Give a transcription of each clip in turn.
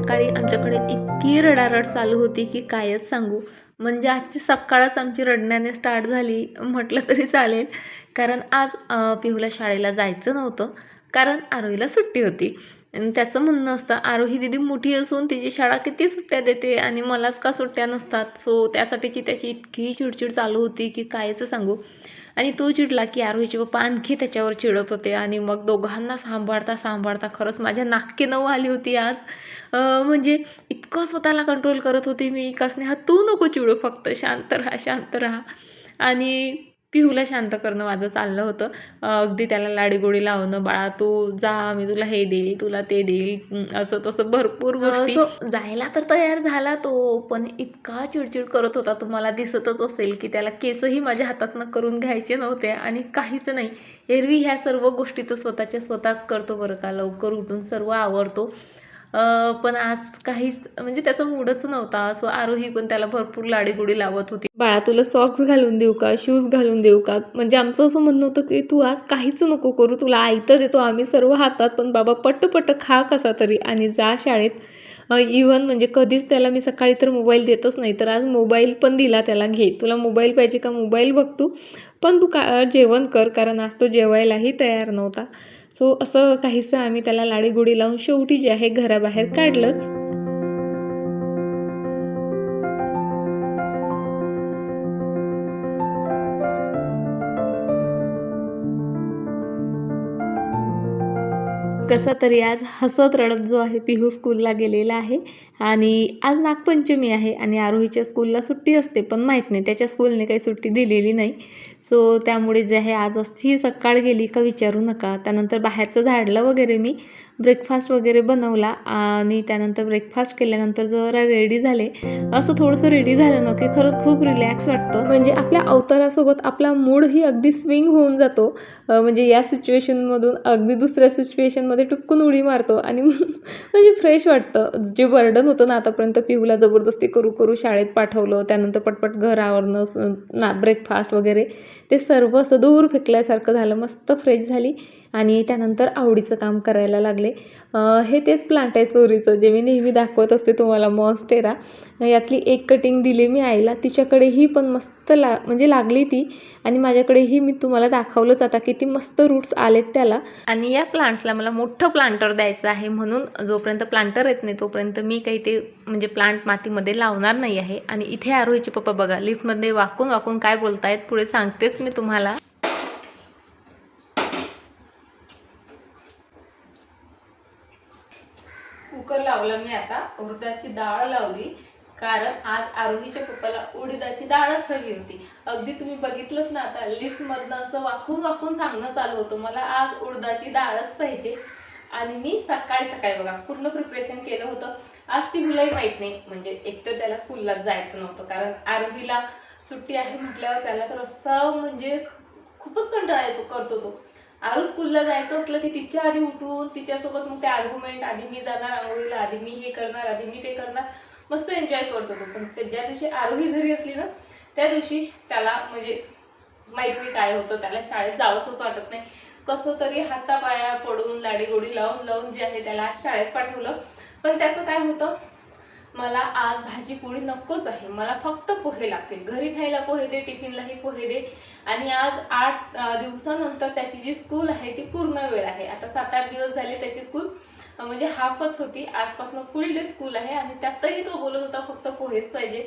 सकाळी आमच्याकडे इतकी रडारड चालू होती की कायच सांगू. म्हणजे आजची सकाळच आमची रडण्याने स्टार्ट झाली. म्हटलं तरी चालेल. कारण आज पिहूला शाळेला जायचं नव्हतं. कारण आरोहीला सुट्टी होती. आणि त्याचं म्हणणं असतं आरोही दिदी मोठी असून तिची शाळा किती सुट्ट्या देते आणि मलाच का सुट्ट्या नसतात? सो त्यासाठीची त्याची इतकी चिडचिड चालू होती की कायचं सांगू. आणि तो चिडला की आरोहीचे पप्पा आणखी त्याच्यावर चिडत होते आणि मग दोघांना सांभाळता सांभाळता खरंच माझ्या नाक्की नऊ आली होती आज. म्हणजे इतकं स्वतःला कंट्रोल करत होते मी का स्नेहा तू नको चिडू फक्त शांत राहा शांत राहा. आणि पिहूला शांत करणं माझं चाललं होतं. अगदी त्याला लाडीगोडी लावणं बाळा तू जा मी तुला हे देईल तुला ते देईल. असं तसं भरपूर सो जायला तर तयार झाला तो पण इतका चिडचिड करत होता तुम्हाला दिसतच असेल की त्याला केसही माझ्या हातातनं करून घ्यायचे नव्हते आणि काहीच नाही. एरवी ह्या सर्व गोष्टी तो स्वतःच्या स्वतःच करतो बरं का लवकर उठून सर्व आवरतो. अं, पण आज काहीच म्हणजे त्याचा मूडच नव्हता. सो आरोही पण त्याला भरपूर लाडीगुडी लावत होती. बाळा तुला सॉक्स घालून देऊ का? शूज घालून देऊ का? म्हणजे आमचं असं म्हणणं होतं की तू आज काहीच नको करू. तुला आयतं देतो. आम्ही सर्व हातात. पण बाबा पट्ट खा कसा तरी आणि जा शाळेत. इव्हन म्हणजे कधीच त्याला मी सकाळी तर मोबाईल देतच नाही. तर आज मोबाईल पण दिला त्याला घे. तुला मोबाईल पाहिजे का? मोबाईल बघ तू. पण तू का जेवण कर. कारण आज तो जेवायलाही तयार नव्हता. सो असं काहीसं आम्ही त्याला लाडीगुडी लावून शेवटी जे आहे घराबाहेर काढलंच. कसा तरी आज हसत रडत जो आहे पिहू स्कूलला गेलेला आहे. आणि आज नागपंचमी आहे आणि आरोहीच्या स्कूलला सुट्टी असते पण माहीत नाही त्याच्या स्कूलने काही सुट्टी दिलेली नाही. सो त्यामुळे जे आहे आज अशी सकाळ गेली का विचारू नका. त्यानंतर बाहेरचं झाडलं वगैरे मी. ब्रेकफास्ट वगैरे बनवला आणि त्यानंतर ब्रेकफास्ट केल्यानंतर जरा रेडी झाले असं थोडंसं रेडी झालं ना की खरंच खूप रिलॅक्स वाटतं. म्हणजे आपल्या अवतारासोबत आपला मूडही अगदी स्विंग होऊन जातो. म्हणजे या सिच्युएशनमधून अगदी दुसऱ्या सिच्युएशनमध्ये टुपकून उडी मारतो आणि म्हणजे फ्रेश वाटतं. जे बर्डन होतं ना आतापर्यंत पिहूला जबरदस्ती करू करू शाळेत पाठवलं त्यानंतर पटपट घरावरनं ना ब्रेकफास्ट वगैरे ते सर्व असं दूर फेकल्यासारखं झालं. मस्त फ्रेश झाली. आणि त्यानंतर आवडीचं काम करायला लागले. हे तेच प्लांट आहे चोरीचं जे मी नेहमी दाखवत असते तुम्हाला मॉन्स्टेरा यातली एक कटिंग दिली मी आईला. तिच्याकडेही पण मस्त ला म्हणजे लागली ती. आणि माझ्याकडेही मी तुम्हाला दाखवलंच आता किती मस्त रूट्स आलेत त्याला. आणि या प्लांट्सला मला मोठं प्लांटर द्यायचं आहे म्हणून जोपर्यंत प्लांटर येत नाही तोपर्यंत मी काही ते म्हणजे प्लांट मातीमध्ये लावणार नाही आहे. आणि इथे आरोहीचे पप्पा बघा लिफ्टमध्ये वाकून वाकून काय बोलतायत पुढे सांगतेच मी तुम्हाला. कुकर लावला मी आता. उडदाची डाळ लावली. कारण आज आरोहीच्या पप्पाला उडदाची डाळच हवी होती. अगदी तुम्ही बघितलंच ना आता लिफ्टमधनं असं वाकून वाकून सांगणं चालू होतं. मला आज उडदाची डाळच पाहिजे. आणि मी सकाळी सकाळी बघा पूर्ण प्रिपरेशन केलं होतं. आज पिहूलाही माहीत नाही. म्हणजे एकतर त्याला स्कूलला जायचं नव्हतं. कारण आरोहीला सुट्टी आहे म्हटल्यावर त्याला तर असं म्हणजे खूपच कंटाळा येतो करतो तो. आरू स्कूलला जायचं असलं की तिच्या आधी उठून तिच्यासोबत मग ते आर्ग्युमेंट आधी मी जाणार आंघोळीला आधी मी हे करणार आधी मी ते करणार. मस्त एन्जॉय करतो होतो पण. ज्या दिवशी आरोही घरी असली ना त्या दिवशी त्याला म्हणजे माहीत नाही काय होतं. त्याला शाळेत जावंसंच वाटत नाही. कसं तरी हातापाया पडून लाडीगोडी लावून लावून जे आहे त्याला आज शाळेत पाठवलं. पण त्याचं काय होतं? मला आज भाजी पोळी नकोच आहे. मला फक्त पोहे लागतील. घरी खायला पोहे दे टिफिनलाही पोहे दे. आणि आज आठ दिवसानंतर त्याची जी स्कूल आहे ती पूर्ण वेळ आहे. आता सात आठ दिवस झाले त्याची स्कूल म्हणजे हाफच होती. आजपासून फुल डे स्कूल आहे आणि त्यातही तो बोलत होता फक्त पोहेच पाहिजे.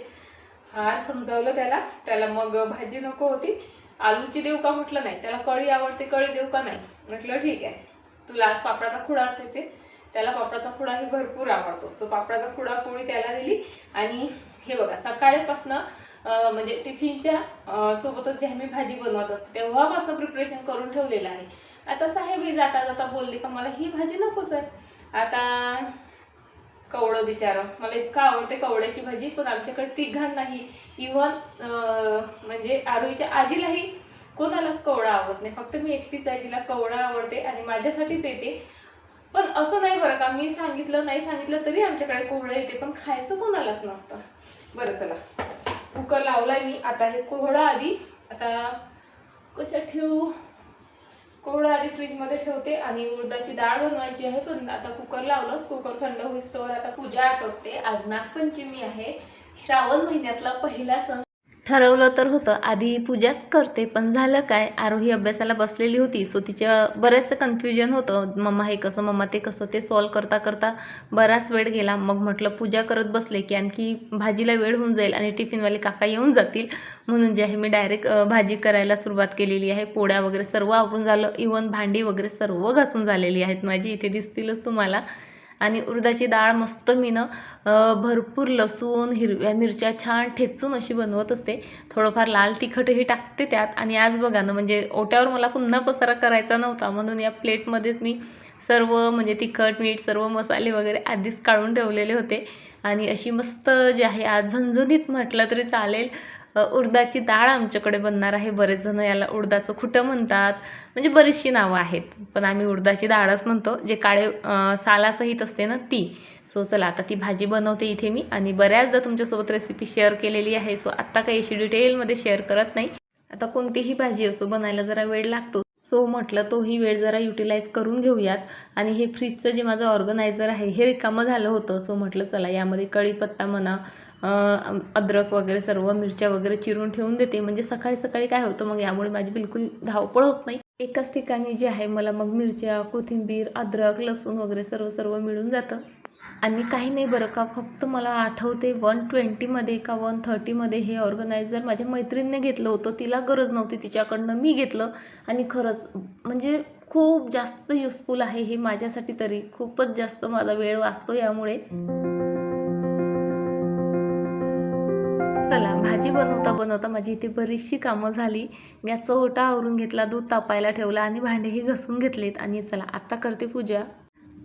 फार समजावलं त्याला. त्याला मग भाजी नको होती. आलूची देऊ का म्हटलं नाही. त्याला कळी आवडते कळी देऊ का नाही? म्हटलं ठीक आहे. तुला आज पापडाचा खुडा असते त्याला पापडाचा खुडाही भरपूर आवडतो. सो पापडाचा खुडा पोळी त्याला दिली आणि हे बघा सकाळीपासनं म्हणजे टिफिनच्या सोबतच जे मी भाजी बनवत असते तेव्हापासून प्रिपरेशन करून ठेवलेलं आहे. आता साहेबही जाता जाता बोलले का मला ही भाजी नकोच आहे. आता कवडं बिचारा मला इतकं आवडते कवड्याची भाजी पण आमच्याकडे तिघांनाही इव्हन म्हणजे आरोईच्या आजीलाही कोणालाच कवडा आवडत नाही. फक्त मी एकटीच आजीला जिला कवडा आवडते आणि माझ्यासाठीच येते. पण असं नाही बरं का मी सांगितलं नाही सांगितलं तरी आमच्याकडे कोहळं येते पण खायचं कोणालाच नसतं. बरं चला. कुकर लावलाय मी. आता हे कोहळं आधी आता कसं ठेवू? कोहळं आधी फ्रीजमध्ये ठेवते आणि उडदाची डाळ बनवायची आहे पण आता कुकर लावलं कुकर थंड होईस्तोवर आता पूजा आटवते आज नागपंचमी आहे. श्रावण महिन्यातला पहिला सण. ठरवलं तर होतं. आधी पूजाच करते पण झालं काय? आरोही अभ्यासाला बसलेली होती सो तिच्या बरेचसं कन्फ्युजन होतं. मम्मा हे कसं मम्मा ते कसं ते सॉल्व करता करता बराच वेळ गेला. मग म्हटलं पूजा करत बसले की आणखी भाजीला वेळ होऊन जाईल आणि टिफिनवाले काका येऊन जातील. म्हणून जे आहे मी डायरेक्ट भाजी करायला सुरुवात केलेली आहे. पोळ्या वगैरे सर्व आवरून झालं. इवन भांडी वगैरे सर्व घासून झालेली आहेत माझी. इथे दिसतीलच तुम्हाला. आणि उडदाची डाळ मस्त मीनं ना भरपूर लसूण हिरव्या मिरच्या छान ठेचून अशी बनवत असते. थोडंफार लाल तिखटही टाकते त्यात. आणि आज बघा ना म्हणजे ओट्यावर मला पुन्हा पसारा करायचा नव्हता. म्हणून या प्लेटमध्येच मी सर्व म्हणजे तिखट मीठ सर्व मसाले वगैरे आधीच काढून ठेवलेले होते. आणि अशी मस्त जी आहे आज झणझणीत म्हटलं तरी चालेल. उडदाची डाळ आमच्याकडे बनणार आहे. बरेच जण याला उडदाचं खुटं म्हणतात. म्हणजे बरीचशी नावं आहेत. पण आम्ही उडदाची डाळच म्हणतो. जे काळे सालासहित असते ना ती. सो चला आता ती भाजी बनवते इथे मी. आणि बऱ्याचदा तुमच्यासोबत रेसिपी शेअर केलेली आहे. सो आत्ता काही अशी डिटेलमध्ये शेअर करत नाही. आता कोणतीही भाजी असो बनायला जरा वेळ लागतो. सो म्हटलं तोही वेळ जरा युटिलाइज करून घेऊयात. आणि हे फ्रीजचं जे माझं ऑर्गनायझर आहे हे रिकामं झालं होतं. सो म्हटलं चला यामध्ये कढीपत्ता म्हणा अद्रक वगैरे सर्व मिरच्या वगैरे चिरून ठेवून देते. म्हणजे सकाळी सकाळी काय होतं मग यामुळे माझी बिलकुल धावपळ होत नाही. एकाच ठिकाणी जे आहे मला मग मिरच्या कोथिंबीर अद्रक लसूण वगैरे सर्व सर्व मिळून जातं. आणि काही नाही बरं का फक्त मला आठवते वन ट्वेंटीमध्ये का वन थर्टीमध्ये हे ऑर्गनायझर माझ्या मैत्रिणीने घेतलं होतं. तिला गरज नव्हती तिच्याकडनं मी घेतलं. आणि खरंच म्हणजे खूप जास्त युजफुल आहे हे माझ्यासाठी तरी. खूपच जास्त माझा वेळ वाचतो यामुळे. चला भाजी बनवता बनवता माझी इथे बरीचशी कामं झाली. गॅसचा ओटा आवरून घेतला दूध तापायला ठेवला आणि भांडेही घसून घेतलेत आणि चला आता करते पूजा.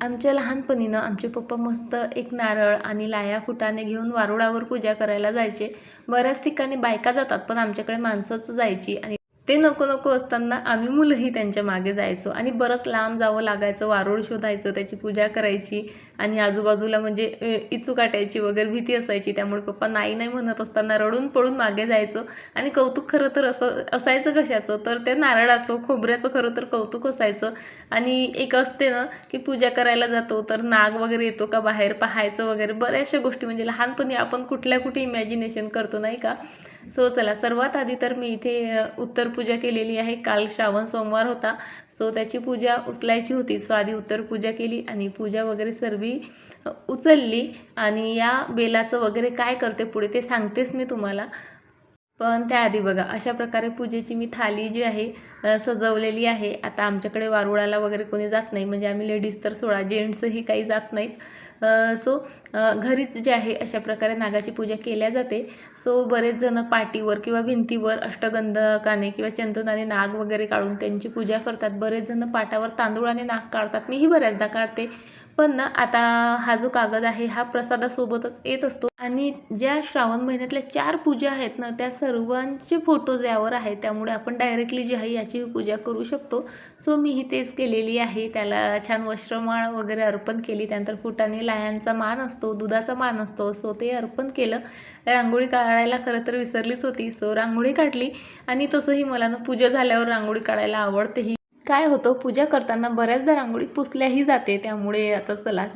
आमच्या लहानपणीनं आमचे पप्पा मस्त एक नारळ आणि लाया फुटाने घेऊन वारुळावर पूजा करायला जायचे. बऱ्याच ठिकाणी बायका जातात पण आमच्याकडे माणसंच जायची आणि ते नको नको असताना आम्ही मुलंही त्यांच्या मागे जायचो आणि बरंच लांब जावं लागायचं वारूळ शोधायचं त्याची पूजा करायची. आणि आजूबाजूला म्हणजे इचू काटायची वगैरे भीती असायची. त्यामुळे पप्पा नाही नाही म्हणत असताना रडून पडून मागे जायचं. आणि कौतुक खरं तर असं असायचं कशाचं? तर त्या नारळाचं खोबऱ्याचं खरं तर कौतुक असायचं. आणि एक असते ना की पूजा करायला जातो तर नाग वगैरे येतो का बाहेर पाहायचं वगैरे? बऱ्याचशा गोष्टी म्हणजे लहानपणी आपण कुठल्या कुठे इमॅजिनेशन करतो नाही का? सो चला सर्वात आधी तर मी इथे उत्तर पूजा केलेली आहे. काल श्रावण सोमवार होता. सो त्याची पूजा उचलायची होती. सो आधी उत्तर पूजा केली आणि पूजा वगैरे सर्व उचलली. आणि या बेलाचं वगैरे काय करते पुढे ते सांगतेच मी तुम्हाला. पण त्याआधी बघा अशा प्रकारे पूजेची मी थाली जी आहे सजवलेली आहे. आता आमच्याकडे वारुळाला वगैरे कोणी जात नाही. म्हणजे आम्ही लेडीज तर सोळा जेंट्सही काही जात नाहीत. सो घरीच जे आहे अशा प्रकारे नागाची पूजा केल्या जाते. सो बरेच जण पाटीवर किंवा भिंतीवर अष्टगंधकाने किंवा चंदनाने नाग वगैरे काढून त्यांची पूजा करतात. बरेच जण पाटावर तांदूळ आणि नाग काढतात. मीही बऱ्याचदा काढते. पण ना आता हा जो कागद आहे हा प्रसादासोबतच येत असतो. आणि ज्या श्रावण महिन्यातल्या चार पूजा आहेत ना त्या सर्वांचे फोटोज यावर आहेत. त्यामुळे आपण डायरेक्टली जी आहे याची पूजा करू शकतो. सो मी ही तेच केलेली आहे. त्याला छान वस्त्रमाळ वगैरे अर्पण केली. त्यानंतर फुटाने लायांचा मान असतो दुधाचा मान असतो. सो ते अर्पण केलं. रांगोळी काढायला खरं तर विसरलीच होती. सो रांगोळी काढली. आणि तसंही मला ना पूजा झाल्यावर रांगोळी काढायला आवडतेही. काय होतं पूजा करताना बऱ्याचदा रांगोळी पुसल्याही जाते. त्यामुळे आता चला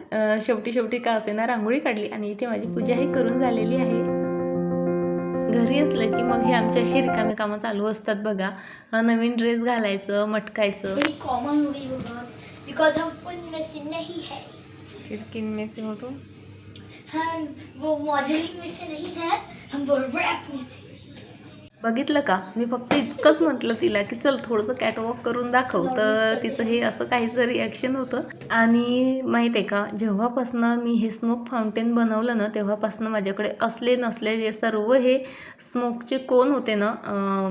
शेवटी शेवटी का असेना रांगोळी काढली आणि इथे माझी पूजाही करून झालेली आहे. घरी असलं की मग हे आमच्या अशी रिकामी कामं चालू असतात बघा. नवीन ड्रेस घालायचं मटकायचं. कॉमन हो बिकॉज नहीं है. फिरकिन में से होतो. हम वो मॉडलिंग में से नहीं है हम वो रैप में से बघितलं का? मी फक्त इतकंच म्हटलं तिला की चल थोडंसं कॅटवॉक करून दाखव. तर तिचं हे असं काहीच रिॲक्शन होतं. आणि माहीत आहे का जेव्हापासनं मी हे स्मोक फाउंटेन बनवलं ना तेव्हापासनं माझ्याकडे असले नसले जे सर्व हे स्मोकचे कोन होते ना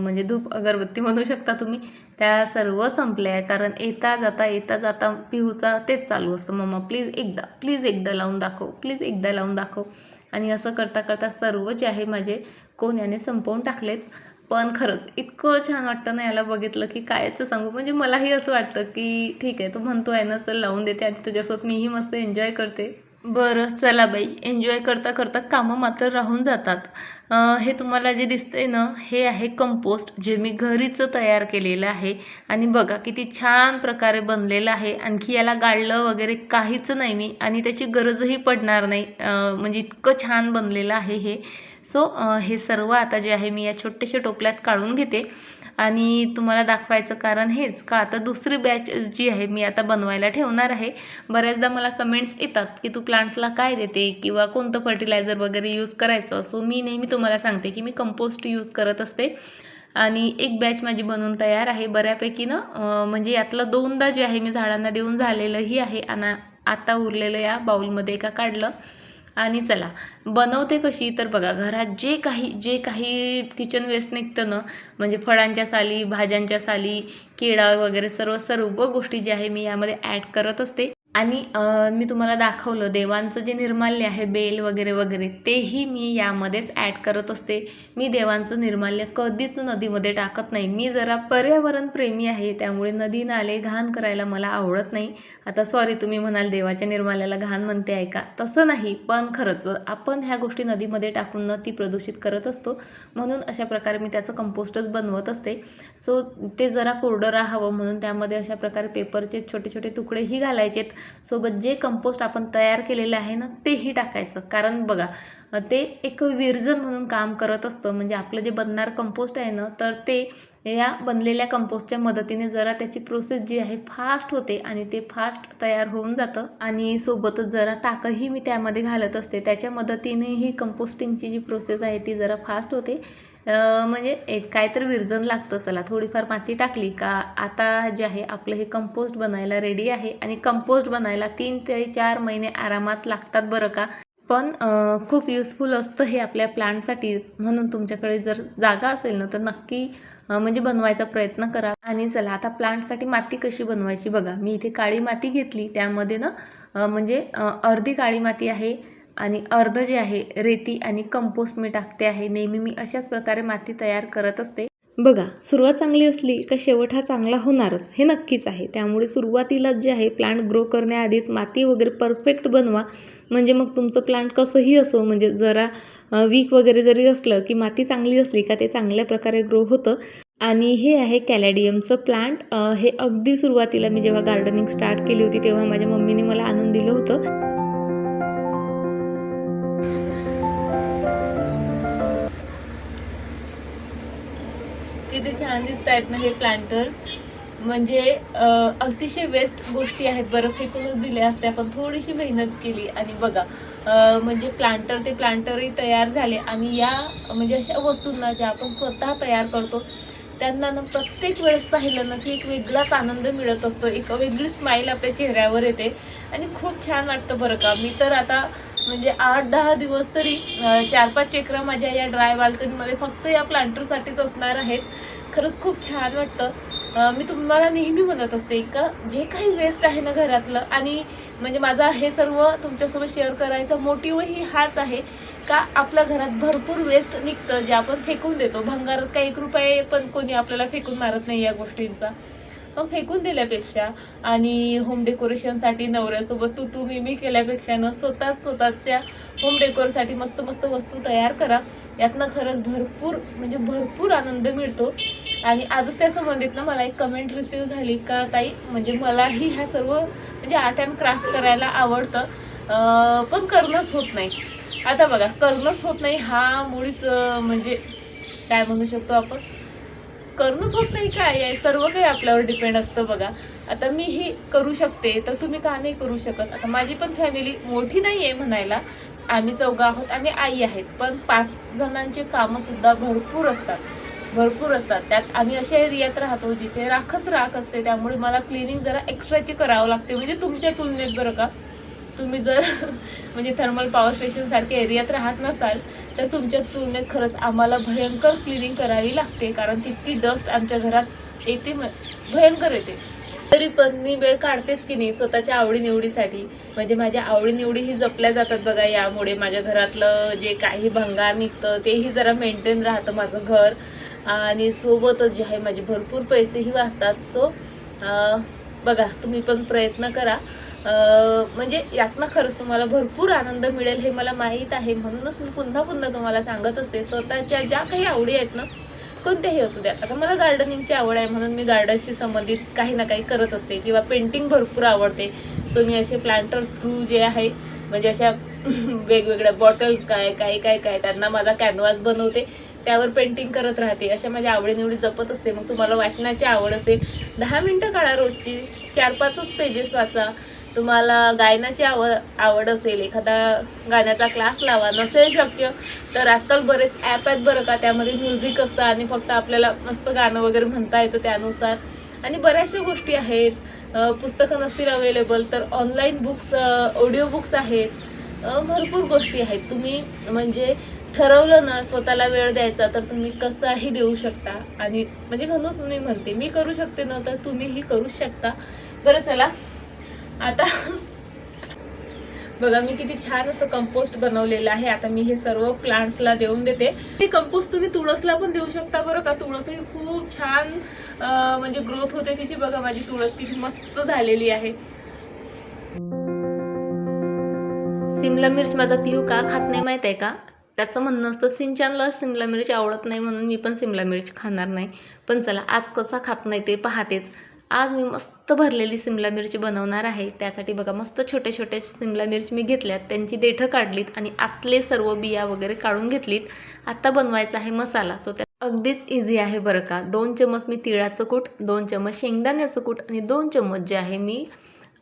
म्हणजे धूप अगरबत्ती म्हणू शकता तुम्ही त्या सर्व संपल्या. आहे कारण येता जाता येता जाता पिहूचा तेच चालू असतं. मम्मा प्लीज एकदा प्लीज एकदा लावून दाखव प्लीज एकदा लावून दाखव. आणि असं करता करता सर्व जे आहे माझे कोण याने संपवून टाकलेत. पण खरंच इतकं छान वाटतं ना याला बघितलं की कायच सांगू. म्हणजे मलाही असं वाटतं की ठीक आहे तो म्हणतो आहे ना चल लावून देते आणि तुझ्यासोबत मीही मस्त एन्जॉय करते. बरं चला बाई. एन्जॉय करता करता कामं मात्र राहून जातात. हे तुम्हाला जे दिसतंय ना हे आहे कंपोस्ट जे मी घरीच तयार केलेलं आहे. आणि बघा किती छान प्रकारे बनलेलं आहे. आणखी याला गाळलं वगैरे काहीच नाही मी. आणि त्याची गरजही पडणार नाही. म्हणजे इतकं छान बनलेलं आहे हे. सो हे सर्व आता जे आहे मी या छोट्याशा टोपल्यात काढून घेते. आणि तुम्हाला दाखवायचं कारण हेच का? आता दुसरी बॅच जी आहे मी आता बनवायला ठेवणार आहे. बऱ्याचदा मला कमेंट्स येतात की तू प्लांट्सला काय देते? किंवा कोणतं फर्टिलायझर वगैरे यूज करायचं? सो मी नेहमी तुम्हाला सांगते की मी कंपोस्ट यूज करत असते. आणि एक बॅच माझी बनवून तयार आहे. बऱ्यापैकी ना म्हणजे यातलं दोनदा जे आहे मी झाडांना देऊन झालेलंही आहे. आणि आता उरलेलं या बाउलमध्ये एका काढलं. आणि चला बनवते कशी तर बघा घरात जे काही जे काही किचन वेस्ट निघतं ना म्हणजे फळांच्या साली भाज्यांच्या साली केळा वगैरे सर्व सर्व गोष्टी ज्या आहे मी यामध्ये ॲड करत असते. आणि मी तुम्हाला दाखवलं देवांचं जे निर्माल्य आहे बेल वगैरे वगैरे तेही मी यामध्येच ॲड करत असते. मी देवांचं निर्माल्य कधीच नदीमध्ये टाकत नाही. मी जरा पर्यावरण प्रेमी आहे त्यामुळे नदी नाले घाण करायला मला आवडत नाही. आता सॉरी तुम्ही म्हणाल देवाच्या निर्माल्याला घाण म्हणते आहे का? तसं नाही पण खरंच आपण ह्या गोष्टी नदीमध्ये टाकून न ती प्रदूषित करत असतो. म्हणून अशा प्रकारे मी त्याचं कंपोस्टच बनवत असते. सो ते जरा कोरडं राहावं म्हणून त्यामध्ये अशा प्रकारे पेपरचे छोटे छोटे तुकडेही घालायचेत. सोबत जे कंपोस्ट आपण तयार केलेलं आहे ना तेही टाकायचं. कारण बघा ते एक विरजन म्हणून काम करत असतं. म्हणजे आपलं जे बनणार कंपोस्ट आहे ना तर ते या बनलेल्या कंपोस्टच्या मदतीने जरा त्याची प्रोसेस जी आहे फास्ट होते आणि ते फास्ट तयार होऊन जातं. आणि सोबतच जरा ताकही मी त्यामध्ये घालत असते. त्याच्या मदतीने ही कंपोस्टिंगची जी प्रोसेस आहे ती जरा फास्ट होते. म्हणजे एक काय तर विरजन लागतं चला थोडीफार माती टाकली का आता जे आहे आपलं हे कंपोस्ट बनायला रेडी आहे आणि कंपोस्ट बनायला तीन ते चार महिने आरामात लागतात बरं का? पण खूप युजफुल असतं हे आपल्या प्लांटसाठी म्हणून तुमच्याकडे जर जागा असेल ना तर नक्की म्हणजे बनवायचा प्रयत्न करा. आणि चला आता प्लांटसाठी माती कशी बनवायची बघा. मी इथे काळी माती घेतली. त्यामध्ये ना म्हणजे अर्धी काळी माती आहे. आणि अर्ध जे आहे रेती आणि कंपोस्ट मी टाकते आहे. नेहमी मी अशाच प्रकारे माती तयार करत असते. बघा सुरुवात चांगली असली का शेवट हा चांगला होणारच हे नक्कीच आहे. त्यामुळे सुरुवातीला जे आहे प्लांट ग्रो करण्याआधीच माती वगैरे परफेक्ट बनवा. म्हणजे मग तुमचं प्लांट कसंही असो म्हणजे जरा वीक वगैरे जरी असलं की माती चांगली असली का ते चांगल्या प्रकारे ग्रो होतं. आणि हे आहे कॅलॅडियमचं प्लांट हे अगदी सुरुवातीला मी जेव्हा गार्डनिंग स्टार्ट केली होती तेव्हा माझ्या मम्मीने मला आणून दिलं होतं. छान दिसत आहेत ना हे प्लांटर्स म्हणजे अतिशय वेस्ट गोष्टी आहेत. बरं फेकूनच दिल्या असत्या पण थोडीशी मेहनत केली आणि बघा म्हणजे प्लांटर ते प्लांटरही तयार झाले. आणि या म्हणजे अशा वस्तूंना ज्या आपण स्वतः तयार करतो त्यांना ना प्रत्येक वेळेस पाहिलं ना की एक वेगळाच आनंद मिळत असतो. एक वेगळी स्माईल आपल्या चेहऱ्यावर येते. आणि खूप छान वाटतं बरं का. मी तर आता म्हणजे आठ दहा दिवस तरी चार पाच चक्र माझ्या या ड्राय बाल्कनीमध्ये फक्त या प्लांटरसाठीच असणार आहेत. खरंच खूप छान वाटतं. मी तुम्हाला नेहमी म्हणत असते का जे काही वेस्ट आहे ना घरातलं आणि म्हणजे माझा हे सर्व तुमच्यासोबत शेअर करायचा मोटिवही हाच आहे का आपल्या घरात भरपूर वेस्ट निघतं जे आपण फेकून देतो. भंगारात काही एक रुपये पण कोणी आपल्याला फेकून मारत नाही या गोष्टींचा. मग फेकून दिल्यापेक्षा आणि होम डेकोरेशनसाठी नवऱ्यासोबत तू तू मी मी केल्यापेक्षा ना स्वतःच स्वतःच्या होम डेकोरसाठी मस्त मस्त वस्तू तयार करा. यातनं खरंच भरपूर म्हणजे भरपूर आनंद मिळतो. आणि आजच त्या संबंधित ना मला एक कमेंट रिसीव झाली का ताई? म्हणजे मलाही ह्या सर्व म्हणजे आर्ट अँड क्राफ्ट करायला आवडतं. पण करणंच होत नाही. आता बघा करणंच होत नाही हा मुळीच म्हणजे काय म्हणू शकतो आपण? करणंच होत नाही काय? आहे सर्व काही आपल्यावर डिपेंड असतं बघा. आता मी ही करू शकते तर तुम्ही का नाही करू शकत? आता माझी पण फॅमिली मोठी नाही आहे म्हणायला. आम्ही चौघं आहोत आणि आई आहेत. पण पाच जणांचे कामंसुद्धा भरपूर असतात. भरपूर असतात. त्यात आम्ही अशा एरियात राहतो जिथे राखच राख असते. त्यामुळे मला क्लिनिंग जरा एक्स्ट्राची करावं लागते. म्हणजे तुमच्या तुलनेत बरं का? तुम्ही जर म्हणजे थर्मल पॉवर स्टेशन सारख्या एरियात राहत नसाल तर तुमच्या तुलनेत खरंच आम्हाला भयंकर क्लिनिंग करावी लागते. कारण तितकी डस्ट आमच्या घरात येते भयंकर येते. तरी पण मी वेळ काढतेच की नाही स्वतःच्या आवडीनिवडीसाठी. म्हणजे माझ्या आवडीनिवडीही जपल्या जातात बघा यामुळे माझ्या घरातलं जे काही भंगार निघतं तेही जरा मेंटेन राहतं माझं घर. आणि सोबतच जे आहे माझे भरपूर पैसेही वाचतात. सो बघा तुम्ही पण प्रयत्न करा. म्हणजे यातनं खरंच तुम्हाला भरपूर आनंद मिळेल हे मला माहीत आहे. म्हणूनच मी पुन्हा पुन्हा तुम्हाला सांगत असते स्वतःच्या ज्या काही आवडी आहेत ना कोणत्याही असू द्या आता मला गार्डनिंगची आवड आहे म्हणून मी गार्डनशी संबंधित काही ना काही करत असते किंवा पेंटिंग भरपूर आवडते. सो मी असे प्लांटर्स थ्रू जे आहे म्हणजे अशा वेगवेगळ्या बॉटल्स काय काय काय काय त्यांना माझा कॅनव्हास बनवते. त्यावर पेंटिंग करत राहते. अशा माझ्या आवडीनिवडी जपत असते. मग तुम्हाला वाचनाची आवड असेल दहा मिनटं काढा रोजची चार पाचच पेजेस वाचा. तुम्हाला गायनाची आव आवड असेल एखादा गाण्याचा क्लास लावा नसेल शक्य तर आजकाल बरेच ॲप आहेत बरं का त्यामध्ये म्युझिक असतं आणि फक्त आपल्याला मस्त गाणं वगैरे म्हणता येतं त्यानुसार. आणि बऱ्याचशा गोष्टी आहेत. पुस्तकं नसतील अवेलेबल तर ऑनलाईन बुक्स ऑडिओ बुक्स आहेत. भरपूर गोष्टी आहेत. तुम्ही म्हणजे ठरवलं ना स्वतःला वेळ द्यायचा तर तुम्ही कसाही देऊ शकता. आणि म्हणजे म्हणूनच मी म्हणते मी करू शकते ना तर तुम्हीही करू शकता. बरं चला. आता बघा मी किती छान असं कंपोस्ट बनवलेलं आहे. आता मी हे सर्व प्लांट्सला देऊन देते. ते कंपोस्ट तुम्ही तुळसला पण देऊ शकता बरं का? तुळसही खूप छान म्हणजे ग्रोथ होते तिची. बघा माझी तुळस किती मस्त झालेली आहे. सिमला मिर्च माझा पिऊ का खात नाही माहीत आहे का? त्याचं म्हणणं असतं सिंचनला सिमला मिर्च आवडत नाही म्हणून मी पण सिमला मिर्च खाणार नाही. पण चला आज कसा खात नाही ते पाहतेच. आज मी मस्त भरलेली सिमला मिरची बनवणार आहे. त्यासाठी बघा मस्त छोटे छोटे सिमला मिरची मी घेतल्यात. त्यांची देठं काढलीत आणि आतले सर्व बिया वगैरे काढून घेतलीत. आता बनवायचा आहे मसाला. सो त्या अगदीच इझी आहे बरं का. दोन चमच मी तिळाचं कूट दोन चमच शेंगदाण्याचं कूट आणि दोन चमच जे आहे मी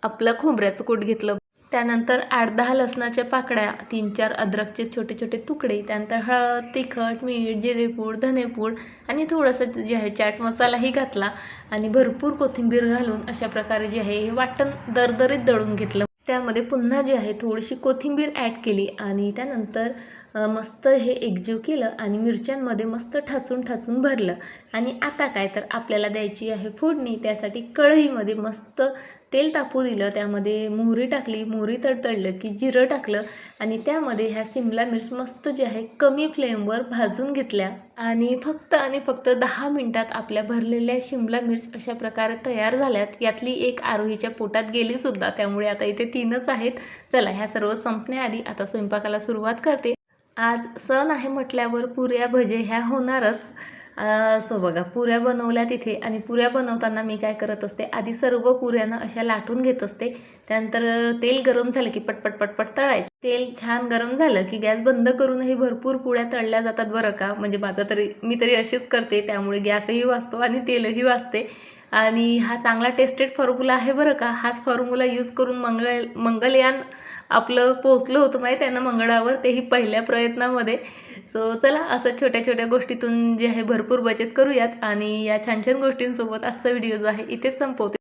आपलं खोबऱ्याचं कूट घेतलं त्यानंतर आठ दहा लसणाच्या पाकळ्या तीन चार अद्रकचे छोटे छोटे तुकडे त्यानंतर हळद तिखट मीठ जिरेपूड धनेपूड आणि थोडंसं जे आहे चाट मसालाही घातला आणि भरपूर कोथिंबीर घालून अशा प्रकारे जे आहे हे वाटण दरदरीत दळून घेतलं. त्यामध्ये पुन्हा जे आहे थोडीशी कोथिंबीर ॲड केली आणि त्यानंतर मस्त हे एकजीव केलं आणि मिरच्यांमध्ये मस्त ठाचून ठाचून भरलं. आणि आता काय तर आपल्याला द्यायची आहे फोडणी त्यासाठी कढईमध्ये मस्त तेल तापू दिलं त्यामध्ये मोहरी टाकली मोहरी तडतडलं की जिरं टाकलं आणि त्यामध्ये ह्या सिमला मिर्च मस्त जे आहे कमी फ्लेमवर भाजून घेतल्या आणि फक्त आणि फक्त दहा मिनटात आपल्या भरलेल्या शिमला मिर्च अशा प्रकारे तयार झाल्यात. यातली एक आरोहीच्या पोटात गेली सुद्धा त्यामुळे आता इथे तीनच आहेत. चला ह्या सर्व संपण्याआधी आता स्वयंपाकाला सुरुवात करते. आज सण आहे म्हटल्यावर पुऱ्या भजे ह्या होणारच. सो बघा पुऱ्या बनवल्या तिथे आणि पुऱ्या बनवताना मी काय करत असते आधी सर्व पुऱ्यांना अशा लाटून घेत असते. त्यानंतर तेल गरम झालं की पटपट पटपट तळायचे. तेल छान गरम झालं की गॅस बंद करूनही भरपूर पुळ्या तळल्या जातात बरं का? म्हणजे माझा तरी मी तरी अशीच करते त्यामुळे गॅसही वाचतो आणि तेलही वाचते. आणि हा चांगला टेस्टेड फॉर्म्युला आहे बरं का? हाच फॉर्म्युला यूज करून मंगळ मंगलयान आपलं पोचलं होतं माहीत आहे ना मंगळावर? तेही पहिल्या प्रयत्नामध्ये. सो चला असं छोट्या छोट्या गोष्टीतून जे आहे भरपूर बचत करूयात. आणि या छान छान गोष्टींसोबत आजचा व्हिडिओ जो आहे इथेच संपवते.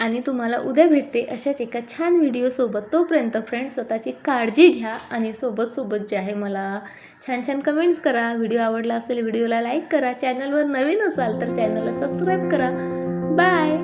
आणि तुम्हाला उद्या भेटते अशाच एका छान व्हिडिओसोबत तोपर्यंत फ्रेंड स्वतःची काळजी घ्या आणि सोबत सोबत जे आहे मला छान छान कमेंट्स करा. व्हिडिओ आवडला असेल व्हिडिओला लाईक करा. चॅनलवर नवीन असाल तर चॅनलला सबस्क्राईब करा. बाय